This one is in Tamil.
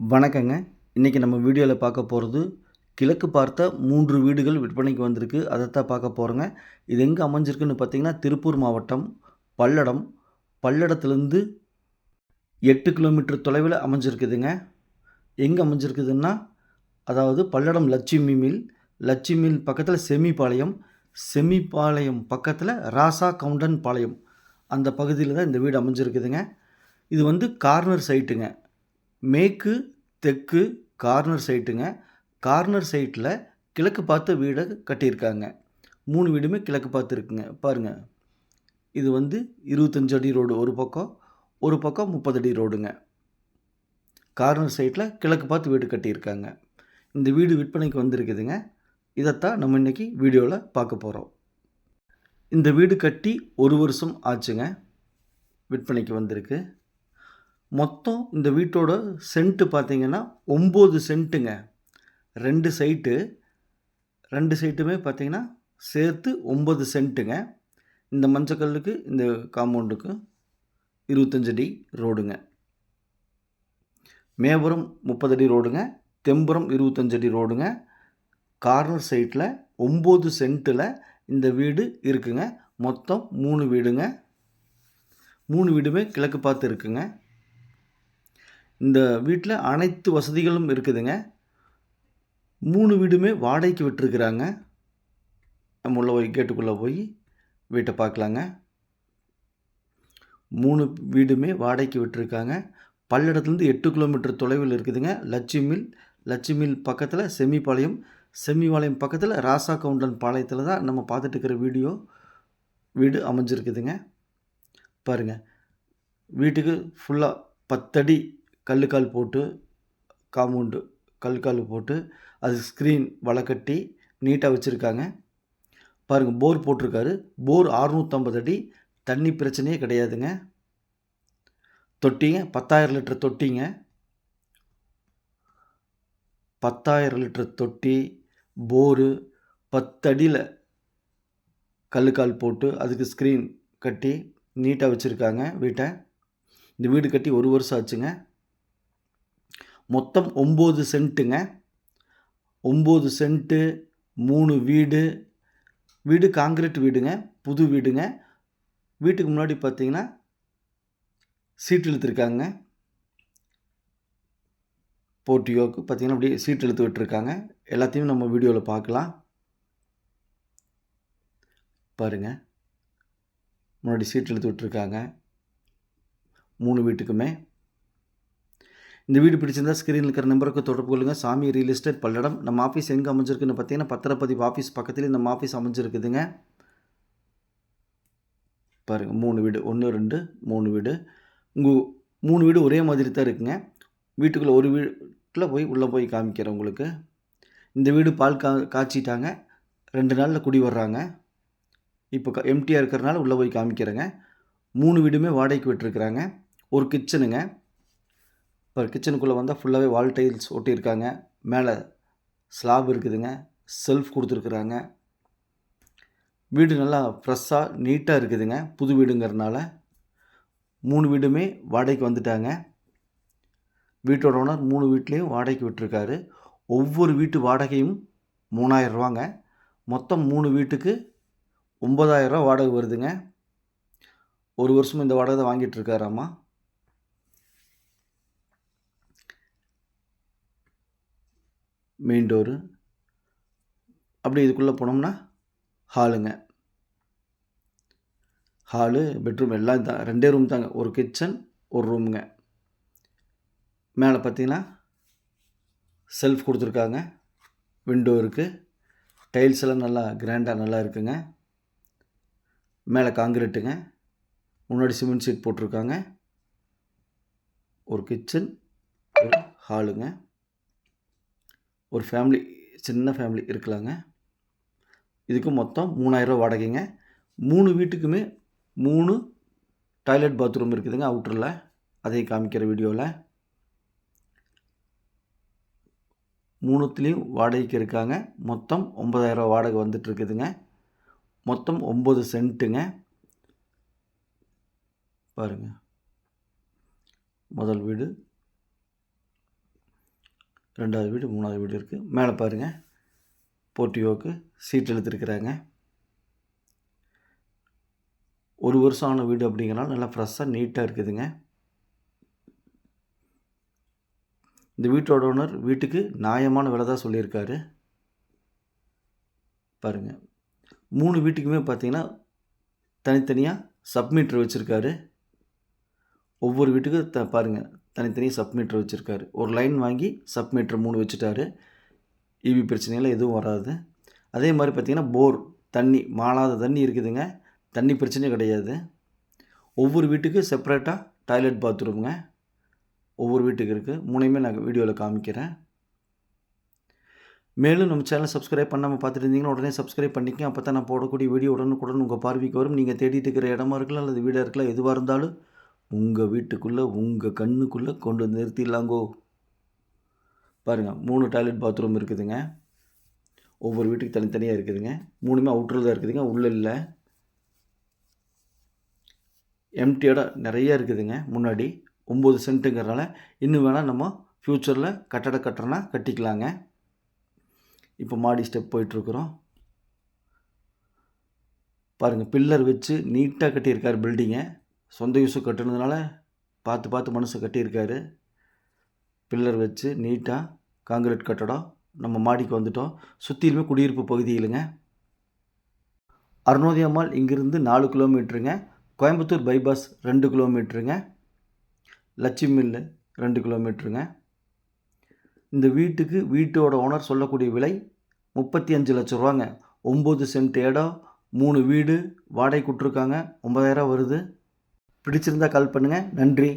வணக்கங்க. இன்றைக்கி நம்ம வீடியோவில் பார்க்க போகிறது கிழக்கு பார்த்த மூன்று வீடுகள் விற்பனைக்கு வந்திருக்கு. அதைத்தான் பார்க்க போகிறோங்க இது எங்கே அமைஞ்சிருக்குன்னு பார்த்தீங்கன்னா திருப்பூர் மாவட்டம் பல்லடம். பல்லடத்துலேருந்து எட்டு கிலோமீட்டர் தொலைவில் அமைஞ்சிருக்குதுங்க. எங்கே அமைஞ்சிருக்குதுன்னா அதாவது பல்லடம் லட்சுமி மில். லட்சுமி மில் பக்கத்தில் செமிபாளையம். செமிபாளையம் பக்கத்தில் ராசா கவுண்டன் பாளையம். அந்த பகுதியில் தான் இந்த வீடு அமைஞ்சிருக்குதுங்க. இது வந்து கார்னர் சைட்டுங்க. மேற்கு தெற்கு கார்னர் சைட்டுங்க. கார்னர் சைட்டில் கிழக்கு பார்த்த வீடை கட்டியிருக்காங்க. மூணு வீடுமே கிழக்கு பார்த்து இருக்குங்க பாருங்கள் இது வந்து இருபத்தஞ்சு அடி ரோடு ஒரு பக்கம் ஒரு பக்கம் முப்பது அடி ரோடுங்க. கார்னர் சைட்டில் கிழக்கு பார்த்து வீடு கட்டியிருக்காங்க. இந்த வீடு விற்பனைக்கு வந்திருக்குதுங்க. இதைத்தான் நம்ம இன்றைக்கி வீடியோவில் பார்க்க போகிறோம் இந்த வீடு கட்டி ஒரு வருஷம் ஆச்சுங்க. விற்பனைக்கு வந்திருக்கு. மொத்தம் இந்த வீட்டோட சென்ட்டு பார்த்தீங்கன்னா ஒம்பது சென்ட்டுங்க. ரெண்டு சைட்டு ரெண்டு சைட்டுமே பார்த்தீங்கன்னா சேர்த்து ஒம்பது சென்ட்டுங்க. இந்த மஞ்சக்கல்லுக்கு இந்த காம்பவுண்டுக்கு இருபத்தஞ்சடி ரோடுங்க. மேபுரம் முப்பது அடி ரோடுங்க தெம்புரம் இருபத்தஞ்சடி ரோடுங்க. கார்னர் சைட்டில் ஒம்பது சென்ட்டில் இந்த வீடு இருக்குங்க. மொத்தம் மூணு வீடுங்க. மூணு வீடுமே கிழக்கு பார்த்து இருக்குங்க. இந்த வீட்டில் அனைத்து வசதிகளும் இருக்குதுங்க. மூணு வீடுமே வாடகைக்கு விட்டுருக்குறாங்க. நம்ம உள்ள போய் கேட்டுக்குள்ளே போய் வீட்டை பார்க்கலாங்க. மூணு வீடுமே வாடகைக்கு விட்டுருக்காங்க. பல்லடத்துலேருந்து எட்டு கிலோமீட்டர் தொலைவில் இருக்குதுங்க. லட்சுமில் லட்சுமில் பக்கத்தில் செமிபாளையம் செமிபாளையம் பக்கத்தில் ராசா கவுண்டன் பாளையத்தில் தான் நம்ம பார்த்துட்டு இருக்கிற வீடியோ வீடு அமைஞ்சிருக்குதுங்க. பாருங்கள் வீட்டுக்கு ஃபுல்லாக பத்தடி கல்லுக்கால் போட்டு காம்பவுண்டு கல்லுக்கால் போட்டு அது ஸ்க்ரீன் வலை கட்டி நீட்டாக வச்சுருக்காங்க. பாருங்கள் போர் போட்டிருக்காரு. போர் அறுநூற்றம்பது அடி தண்ணி பிரச்சனையே கிடையாதுங்க. தொட்டிங்க பத்தாயிரம் லிட்டர் தொட்டிங்க. பத்தாயிரம் லிட்டர் தொட்டி போரு பத்தடியில் கல்லுக்கால் போட்டு அதுக்கு ஸ்க்ரீன் கட்டி நீட்டாக வச்சுருக்காங்க வீட்டை. இந்த வீடு கட்டி ஒரு வருஷம் ஆச்சுங்க. மொத்தம் ஒம்பது சென்ட்டுங்க. ஒம்பது சென்ட்டு மூணு வீடு. வீடு காங்கிரீட் வீடுங்க புது வீடுங்க. வீட்டுக்கு முன்னாடி பார்த்தீங்கன்னா சீட் இழுத்துருக்காங்க. போர்ட்டியோக்கு பார்த்தீங்கன்னா அப்படியே சீட் இழுத்து விட்டுருக்காங்க. எல்லாத்தையும் நம்ம வீடியோவில் பார்க்கலாம். பாருங்கள் முன்னாடி சீட் இழுத்து விட்டுருக்காங்க. மூணு வீட்டுக்குமே. இந்த வீடு பிடிச்சிருந்தா ஸ்க்ரீனில் இருக்கிற நம்பருக்கு தொடர்பு கொள்ளுங்கள் சாமி ரியல் எஸ்டேட் பல்லடம். நம்ம ஆஃபீஸ் எங்கே அமைஞ்சிருக்குன்னு பார்த்தீங்கன்னா பத்திரப்பதிவு ஆஃபீஸ் பக்கத்தில் நம்ம ஆஃபீஸ் அமைஞ்சிருக்குதுங்க. பாருங்கள் மூணு வீடு. ஒன்று ரெண்டு மூணு வீடு. உங்கள் மூணு வீடு ஒரே மாதிரி தான் இருக்குங்க. வீட்டுக்குள்ளே ஒரு வீட்டில் போய் உள்ளே போய் காமிக்கிறேன் உங்களுக்கு. இந்த வீடு பால் கா காய்ச்சிட்டாங்க. ரெண்டு நாளில் குடி வர்றாங்க. இப்போ க எம்டியாக இருக்கிறனால உள்ளே போய் காமிக்கிறேங்க. மூணு வீடுமே வாடகைக்கு விட்டுருக்குறாங்க. ஒரு கிச்சனுங்க இப்போ கிச்சனுக்குள்ளே வந்தால் ஃபுல்லாகவே வால் டைல்ஸ் ஒட்டியிருக்காங்க. மேலே ஸ்லாப் இருக்குதுங்க. செல்ஃப் கொடுத்துருக்குறாங்க. வீடு நல்லா ஃப்ரெஷ்ஷாக நீட்டாக இருக்குதுங்க. புது வீடுங்கிறனால மூணு வீடுமே வாடகைக்கு வந்துட்டாங்க. வீட்டோட ஓனர் மூணு வீட்லேயும் வாடகைக்கு விட்டுருக்காரு. ஒவ்வொரு வீட்டு வாடகையும் மூணாயிரரூவாங்க மொத்தம் மூணு வீட்டுக்கு ஒம்பதாயிரரூவா வாடகை வருதுங்க. ஒரு வருஷம் இந்த வாடகை தான் வாங்கிட்டு இருக்காராம்மா. மெயின் டோரு அப்படி இதுக்குள்ளே போனோம்னா ஹாலுங்க ஹாலு பெட்ரூம் எல்லாம் தான் ரெண்டே ரூம் தாங்க. ஒரு கிச்சன் ஒரு ரூமுங்க மேலே பார்த்தீங்கன்னா செல்ஃப் கொடுத்துருக்காங்க. விண்டோ இருக்குது டைல்ஸ் எல்லாம் நல்லா கிராண்டாக நல்லா இருக்குங்க. மேலே காங்கிரீட்டுங்க முன்னாடி சிமெண்ட் சீட் போட்டிருக்காங்க. ஒரு கிச்சன் ஒரு ஹாலுங்க ஒரு ஃபேமிலி சின்ன ஃபேமிலி இருக்கலாங்க. இதுக்கு மொத்தம் மூணாயிரரூவா வாடகைங்க. மூணு வீட்டுக்குமே மூணு டாய்லெட் பாத்ரூம் இருக்குதுங்க அவுட்டரில் அதையும் காமிக்கிற வீடியோவில் மூணுத்துலேயும் வாடகைக்கு இருக்காங்க. மொத்தம் ஒம்பதாயிரரூவா வாடகை வந்துட்டுருக்குதுங்க. மொத்தம் ஒம்பது சென்ட்டுங்க பாருங்கள் முதல் வீடு. ரெண்டாவது வீடு மூணாவது வீடு இருக்குது மேலே பாருங்கள் போர்ட்டியோவுக்கு சீட் இழுத்துருக்குறாங்க. ஒரு வருஷம் ஆன வீடு அப்படிங்கிறனால நல்லா ஃப்ரெஷ்ஷாக நீட்டாக இருக்குதுங்க. இந்த வீட்டோட ஓனர் வீட்டுக்கு நியாயமான விலை தான் சொல்லியிருக்காரு. பாருங்கள் மூணு வீட்டுக்குமே பார்த்தீங்கன்னா தனித்தனியாக சப்மீட்டர் வச்சுருக்காரு. ஒவ்வொரு வீட்டுக்கும் த பாருங்கள் தனித்தனி சப்மீட்டர் வச்சுருக்காரு. ஒரு லைன் வாங்கி சப்மீட்டர் மூணு வச்சுட்டாரு. இபி பிரச்சனையெல்லாம் எதுவும் வராது. அதே மாதிரி பார்த்திங்கன்னா போர் தண்ணி மாளாத தண்ணி இருக்குதுங்க. தண்ணி பிரச்சனையும் கிடையாது. ஒவ்வொரு வீட்டுக்கும் செப்பரேட்டாக டாய்லெட் பாத்ரூமுங்க ஒவ்வொரு வீட்டுக்கு இருக்குது மூணையுமே நான் வீடியோவில் காமிக்கிறேன். மேலும் நம்ம சேனலை சப்ஸ்கிரைப் பண்ணாமல் பார்த்துட்டு இருந்தீங்கன்னா உடனே சப்ஸ்கிரைப் பண்ணிக்க அப்போ தான் நான் போடக்கூடிய வீடியோ உடனுக்குடன் உங்கள் பார்வைக்கு வரும். நீங்கள் தேடிட்டு இருக்கிற இடமா இருக்கலாம் அல்லது வீடாக இருக்கலாம் எதுவாக இருந்தாலும் உங்கள் வீட்டுக்குள்ளே உங்கள் கண்ணுக்குள்ளே கொண்டு வந்து நிறுத்திடலாங்கோ. பாருங்கள் மூணு டாய்லெட் பாத்ரூம் இருக்குதுங்க. ஒவ்வொரு வீட்டுக்கு தனித்தனியாக இருக்குதுங்க. மூணுமே அவுட்டரில் தான் இருக்குதுங்க உள்ளே இல்லை. எம்டியோட நிறையா நிறைய இருக்குதுங்க முன்னாடி. ஒம்பது சென்ட்டுங்கிறனால இன்னும் வேணால் நம்ம ஃப்யூச்சரில் கட்டட கட்டுறனா கட்டிக்கலாங்க. இப்போ மாடி ஸ்டெப் போயிட்டுருக்குறோம். பாருங்கள் பில்லர் வச்சு நீட்டாக கட்டியிருக்கார் பில்டிங்கை சொந்த யூஸுக்கு கட்டுனதுனால பார்த்து பார்த்து மனுஷன் கட்டியிருக்காரு. பில்லர் வச்சு நீட்டாக காங்கிரீட் கட்டடம் நம்ம மாடிக்கு வந்துட்டோம். சுற்றிலுமே குடியிருப்பு பகுதியிலுங்க. அருணோதய மால் இங்கிருந்து நாலு கிலோமீட்டருங்க. கோயம்புத்தூர் பைபாஸ் ரெண்டு கிலோமீட்டருங்க. லட்சுமி மில்லு ரெண்டு கிலோமீட்டருங்க. இந்த வீட்டுக்கு வீட்டோட ஓனர் சொல்லக்கூடிய விலை முப்பத்தி அஞ்சு லட்ச ரூபாங்க. ஒம்பது சென்ட் இடம் மூணு வீடு வாடகை கொடுத்துருக்காங்க ஒம்பதாயிரம் வருது. பிடிச்சிருந்தா கால் பண்ணுங்கள் நன்றி.